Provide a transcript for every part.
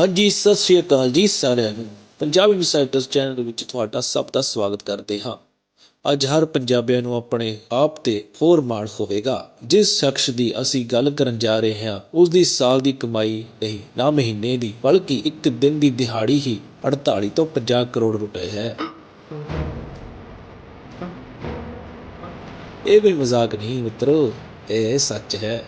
ਹਾਂਜੀ, ਸਤਿ ਸ਼੍ਰੀ ਅਕਾਲ ਜੀ ਸਾਰਿਆਂ ਨੂੰ। ਪੰਜਾਬੀ ਇਨਸਾਈਡਰਸ ਚੈਨਲ ਵਿੱਚ ਤੁਹਾਡਾ ਸਭ ਦਾ ਸਵਾਗਤ ਕਰਦੇ ਹਾਂ। ਅੱਜ ਹਰ ਪੰਜਾਬੀਆਂ ਨੂੰ ਆਪਣੇ ਆਪ ਤੇ ਹੋਰ ਮਾਣ ਹੋਵੇਗਾ। ਜਿਸ ਸ਼ਖਸ ਦੀ ਅਸੀਂ ਗੱਲ ਕਰਨ ਜਾ ਰਹੇ ਹਾਂ ਉਸ ਦੀ ਸਾਲ ਦੀ ਕਮਾਈ ਨਹੀਂ, ਨਾ ਮਹੀਨੇ ਦੀ, ਬਲਕਿ ਇੱਕ ਦਿਨ ਦੀ ਦਿਹਾੜੀ ਹੀ 48 ਤੋਂ 50 ਕਰੋੜ ਰੁਪਏ ਹੈ। ਇਹ ਵੀ ਮਜ਼ਾਕ ਨਹੀਂ ਮਿੱਤਰੋ। ਇਹ ਸੱਚ ਹੈ।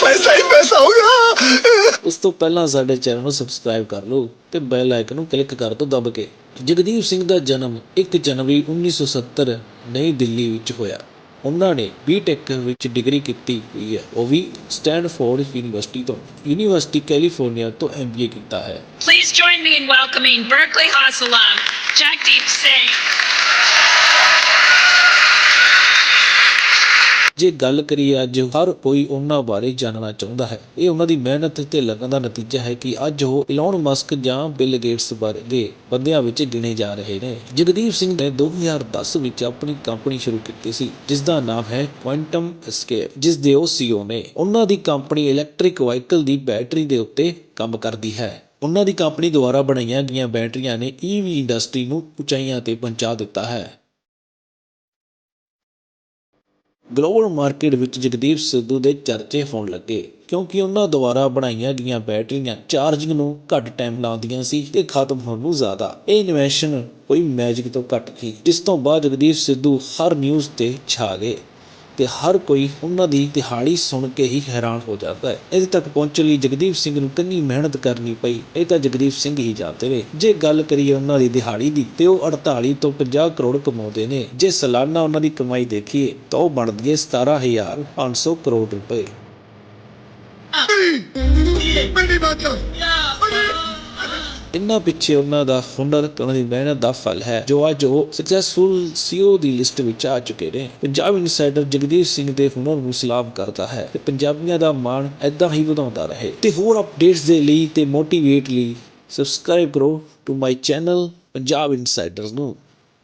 ਪੈਸਾ ਹੀ ਪੈਸਾ ਹੋਗਾ ਉਸ ਤੋਂ ਪਹਿਲਾਂ ਸਾਡੇ ਚੈਨਲ ਨੂੰ ਸਬਸਕ੍ਰਾਈਬ ਕਰ ਲਓ ਤੇ ਬੈਲ ਆਈਕਨ ਨੂੰ ਕਲਿੱਕ ਕਰ ਦਿਓ ਦਬ ਕੇ। ਜਗਦੀਪ ਸਿੰਘ ਦਾ ਜਨਮ 1 ਜਨਵਰੀ 1970 ਨਈ ਦਿੱਲੀ ਵਿੱਚ ਹੋਇਆ। ਉਹਨਾਂ ਨੇ ਬੀਟੈਕ ਵਿੱਚ ਡਿਗਰੀ ਕੀਤੀ ਹੋਈ ਹੈ। ਉਹ ਵੀ ਸਟੈਨਫੋਰਡ ਯੂਨੀਵਰਸਿਟੀ ਤੋਂ ਯੂਨੀਵਰਸਿਟੀ ਕੈਲੀਫੋਰਨੀਆ ਤੋਂ ਐਮਬੀਏ ਕੀਤਾ ਹੈ। Please join me in welcoming Berkeley Haslam Jagdeep Singh ਜੇ ਗੱਲ ਕਰੀਏ ਅੱਜ, ਹਰ ਕੋਈ ਉਹਨਾਂ ਬਾਰੇ ਜਾਣਨਾ ਚਾਹੁੰਦਾ ਹੈ। ਇਹ ਉਹਨਾਂ ਦੀ ਮਿਹਨਤ ਤੇ ਲਗਨ ਦਾ ਨਤੀਜਾ ਹੈ ਕਿ ਅੱਜ ਉਹ ਇਲਨ ਮਸਕ ਜਾਂ ਬਿਲ ਗੇਟਸ ਵਰਗੇ ਬੰਦਿਆਂ ਵਿੱਚ ਗਿਣੇ ਜਾ ਰਹੇ ਨੇ। ਜਗਦੀਪ ਸਿੰਘ ਨੇ 2010 ਵਿੱਚ ਆਪਣੀ ਕੰਪਨੀ ਸ਼ੁਰੂ ਕੀਤੀ ਸੀ ਜਿਸ ਦਾ ਨਾਮ ਹੈ ਕੁਆਂਟਮ ਐਸਕੇਪ ਜਿਸ ਦੇ ਉਹ CEO ਨੇ ਉਹਨਾਂ ਦੀ ਕੰਪਨੀ ਇਲੈਕਟ੍ਰਿਕ ਵਾਹੀਕਲ ਦੀ ਬੈਟਰੀ ਦੇ ਉੱਤੇ ਕੰਮ ਕਰਦੀ ਹੈ। ਉਹਨਾਂ ਦੀ ਕੰਪਨੀ ਦੁਆਰਾ ਬਣਾਈਆਂ ਗਈਆਂ ਬੈਟਰੀਆਂ ਨੇ EV ਇੰਡਸਟਰੀ ਨੂੰ ਉਚਾਈਆਂ ਤੇ ਪਹੁੰਚਾ ਦਿੱਤਾ ਹੈ। ਗਲੋਬਲ ਮਾਰਕੀਟ ਵਿੱਚ ਜਗਦੀਪ ਸਿੱਧੂ ਦੇ ਚਰਚੇ ਹੋਣ ਲੱਗੇ ਕਿਉਂਕਿ ਉਹਨਾਂ ਦੁਆਰਾ ਬਣਾਈਆਂ ਗਈਆਂ ਬੈਟਰੀਆਂ ਚਾਰਜਿੰਗ ਨੂੰ ਘੱਟ ਟਾਈਮ ਲਾਉਂਦੀਆਂ ਸੀ ਤੇ ਖਤਮ ਹੋਣ ਨੂੰ ਜ਼ਿਆਦਾ। ਇਹ ਇਨਵੈਸ਼ਨ ਕੋਈ ਮੈਜਿਕ ਤੋਂ ਘੱਟ ਸੀ ਜਿਸ ਤੋਂ ਬਾਅਦ ਜਗਦੀਪ ਸਿੱਧੂ ਹਰ ਨਿਊਜ਼ ਤੇ ਛਾ ਗਏ। ਅਤੇ ਹਰ ਕੋਈ ਉਹਨਾਂ ਦੀ ਦਿਹਾੜੀ ਸੁਣ ਕੇ ਹੀ ਹੈਰਾਨ ਹੋ ਜਾਂਦਾ ਹੈ। ਇੱਥੇ ਤੱਕ ਪਹੁੰਚਣ ਲਈ ਜਗਦੀਪ ਸਿੰਘ ਨੂੰ ਕਿੰਨੀ ਮਿਹਨਤ ਕਰਨੀ ਪਈ, ਇਹ ਤਾਂ ਜਗਦੀਪ ਸਿੰਘ ਹੀ ਜਾਣਦੇ ਨੇ। ਜੇ ਗੱਲ ਕਰੀਏ ਉਹਨਾਂ ਦੀ ਦਿਹਾੜੀ ਦੀ, ਤੇ ਉਹ 48 ਤੋਂ 50 ਕਰੋੜ ਕਮਾਉਂਦੇ ਨੇ। ਜੇ ਸਾਲਾਨਾ ਉਹਨਾਂ ਦੀ ਕਮਾਈ ਦੇਖੀਏ, ਤਾਂ ਉਹ ਬਣਦੀ ਹੈ 17500 ਕਰੋੜ ਰੁਪਏ। ਮੇਰੀ ਬਾਤ ਇਹਨਾਂ ਪਿੱਛੇ ਉਹਨਾਂ ਦਾ ਹੁਨਰ ਤੇ ਉਹਨਾਂ ਦੀ ਮਿਹਨਤ ਦਾ ਫਲ ਹੈ, ਜੋ ਅੱਜ ਉਹ ਸਕਸੈਸਫੁਲ CEO ਦੀ ਲਿਸਟ ਵਿੱਚ ਆ ਚੁੱਕੇ ਨੇ। ਪੰਜਾਬ ਇਨਸਾਈਡਰ ਜਗਦੀਪ ਸਿੰਘ ਦੇ ਹੁਨਰ ਨੂੰ ਸਲਾਮ ਕਰਦਾ ਹੈ ਤੇ ਪੰਜਾਬੀਆਂ ਦਾ ਮਾਣ ਐਦਾਂ ਹੀ ਵਧਾਉਂਦਾ ਰਹੇ। ਤੇ ਹੋਰ ਅਪਡੇਟਸ ਦੇ ਲਈ ਤੇ ਮੋਟੀਵੇਟ ਲਈ ਸਬਸਕ੍ਰਾਈਬ ਕਰੋ to my channel Punjab insider ਨੂੰ।